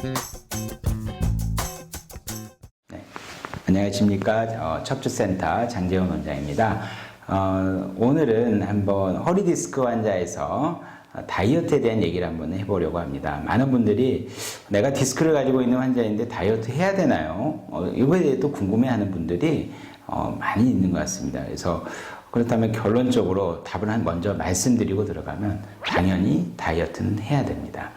네. 안녕하십니까. 어, 척추센터 장재훈 원장입니다. 어, 오늘은 한번 허리디스크 환자에서 다이어트에 대한 얘기를 한번 해보려고 합니다. 많은 분들이 내가 디스크를 가지고 있는 환자인데 다이어트 해야 되나요? 어, 이거에 대해 또 궁금해하는 분들이 어, 많이 있는 것 같습니다. 그래서 그렇다면 결론적으로 답을 한 먼저 말씀드리고 들어가면 당연히 다이어트는 해야 됩니다.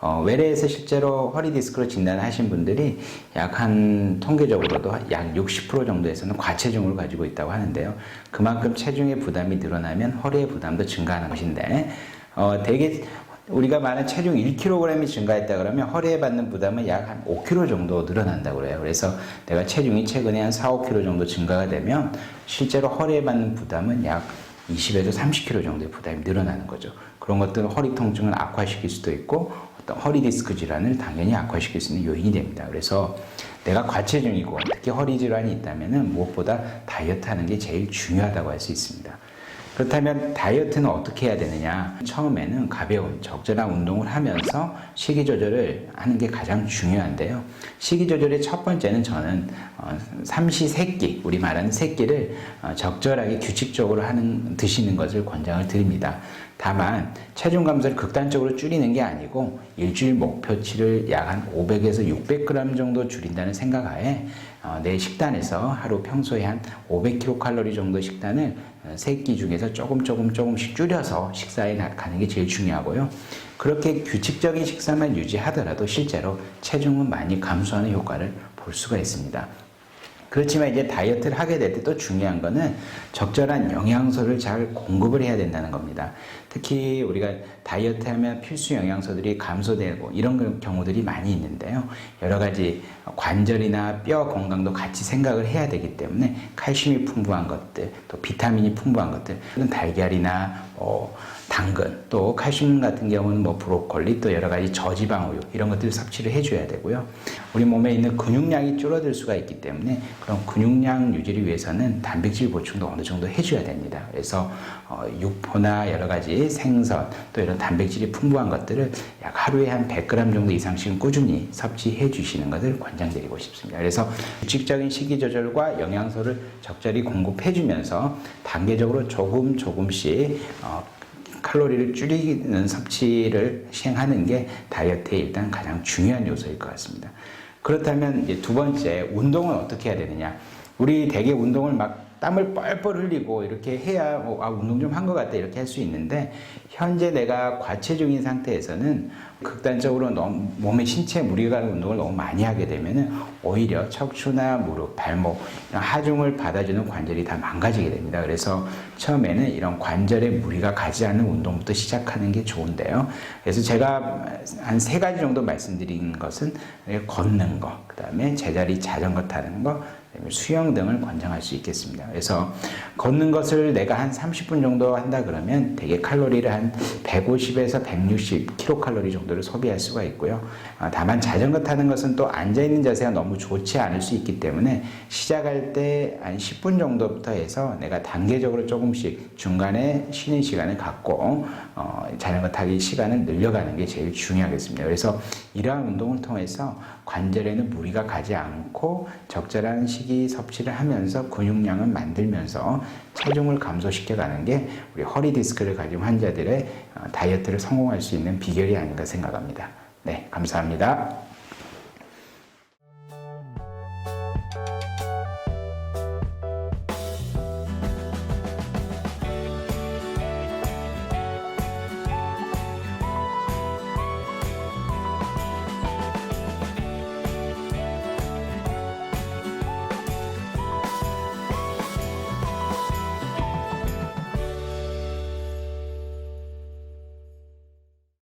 어, 외래에서 실제로 허리 디스크로 진단하신 분들이 약 한 통계적으로도 약 60% 정도에서는 과체중을 가지고 있다고 하는데요. 그만큼 체중의 부담이 늘어나면 허리의 부담도 증가하는 것인데, 어, 대개 우리가 말하는 체중 1kg이 증가했다 그러면 허리에 받는 부담은 약 한 5kg 정도 늘어난다고 그래요. 그래서 내가 체중이 최근에 한 4, 5kg 정도 증가가 되면 실제로 허리에 받는 부담은 약 20에서 30kg 정도의 부담이 늘어나는 거죠. 그런 것들은 허리 통증을 악화시킬 수도 있고 어떤 허리 디스크 질환을 당연히 악화시킬 수 있는 요인이 됩니다. 그래서 내가 과체중이고 특히 허리 질환이 있다면 무엇보다 다이어트 하는 게 제일 중요하다고 할 수 있습니다. 그렇다면 다이어트는 어떻게 해야 되느냐? 처음에는 가벼운 적절한 운동을 하면서 식이 조절을 하는 게 가장 중요한데요. 식이 조절의 첫 번째는 저는 어, 삼시 세끼 우리 말하는 세끼를 어, 적절하게 규칙적으로 하는 드시는 것을 권장을 드립니다. 다만 체중 감소를 극단적으로 줄이는 게 아니고 일주일 목표치를 약 한 500에서 600g 정도 줄인다는 생각하에 어, 내 식단에서 하루 평소에 한 500kcal 정도 식단을 어, 세끼 중에서 조금 조금 조금씩 줄여서 식사에 가는 게 제일 중요하고요. 그렇게 규칙적인 식사만 유지하더라도 실제로 체중은 많이 감소하는 효과를 볼 수가 있습니다. 그렇지만 이제 다이어트를 하게 될 때 또 중요한 거는 적절한 영양소를 잘 공급을 해야 된다는 겁니다. 특히 우리가 다이어트 하면 필수 영양소들이 감소되고 이런 경우들이 많이 있는데요. 여러 가지 관절이나 뼈 건강도 같이 생각을 해야 되기 때문에 칼슘이 풍부한 것들, 또 비타민이 풍부한 것들, 달걀이나 어, 당근, 또 칼슘 같은 경우는 뭐 브로콜리, 또 여러 가지 저지방 우유 이런 것들 섭취를 해줘야 되고요. 우리 몸에 있는 근육량이 줄어들 수가 있기 때문에 그런 근육량 유지를 위해서는 단백질 보충도 어느 정도 해줘야 됩니다. 그래서 어, 육포나 여러 가지 생선, 또 이런 단백질이 풍부한 것들을 약 하루에 한 100g 정도 이상씩은 꾸준히 섭취해 주시는 것을 권장드리고 싶습니다. 그래서 규칙적인 식이 조절과 영양소를 적절히 공급해 주면서 단계적으로 조금 조금씩 어, 칼로리를 줄이는 섭취를 시행하는 게 다이어트의 일단 가장 중요한 요소일 것 같습니다. 그렇다면 두 번째 운동은 어떻게 해야 되느냐? 우리 대개 운동을 막 땀을 뻘뻘 흘리고 이렇게 해야 뭐, 아, 운동 좀 한 것 같다 이렇게 할 수 있는데 현재 내가 과체중인 상태에서는 극단적으로 너무 몸에 신체 무리가 가는 운동을 너무 많이 하게 되면은 오히려 척추나 무릎, 발목 하중을 받아주는 관절이 다 망가지게 됩니다. 그래서 처음에는 이런 관절에 무리가 가지 않는 운동부터 시작하는 게 좋은데요. 그래서 제가 한 세 가지 정도 말씀드린 것은 걷는 거, 그 다음에 제자리 자전거 타는 거, 수영 등을 권장할 수 있겠습니다. 그래서 걷는 것을 내가 한 30분 정도 한다 그러면 대개 칼로리를 한 150에서 160 킬로칼로리 정도를 소비할 수가 있고요. 아, 다만 자전거 타는 것은 또 앉아 있는 자세가 너무 좋지 않을 수 있기 때문에 시작할 때 한 10분 정도부터 해서 내가 단계적으로 조금씩 중간에 쉬는 시간을 갖고 어, 자전거 타기 시간을 늘려가는 게 제일 중요하겠습니다. 그래서 이러한 운동을 통해서 관절에는 무리가 가지 않고 적절한 식이 섭취를 하면서 근육량을 만들면서 체중을 감소시켜 가는 게 우리 허리 디스크를 가진 환자들의 어, 다이어트를 성공할 수 있는 비결이 아닌가 생각합니다. 네, 감사합니다.